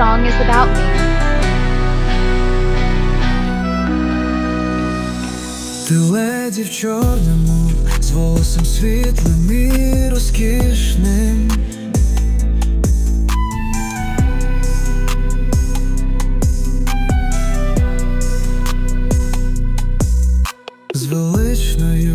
Song is about me. Ти леді в чорному, з волосом світлим і розкішним. З величною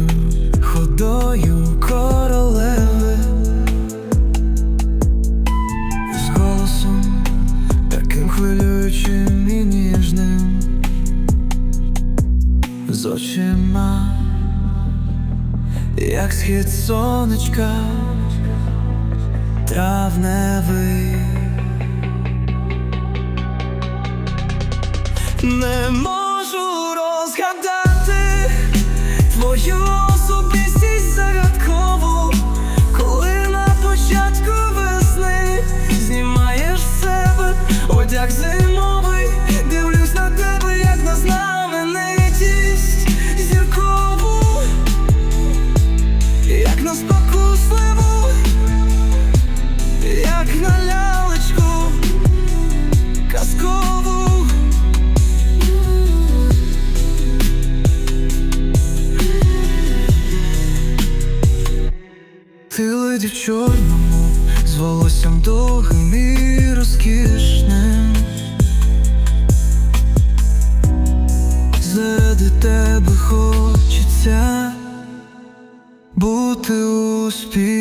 з очима, як схід сонечка, травневий. Не леді чорному, з волоссям довгим і розкішним. Заради тебе хочеться бути успішним.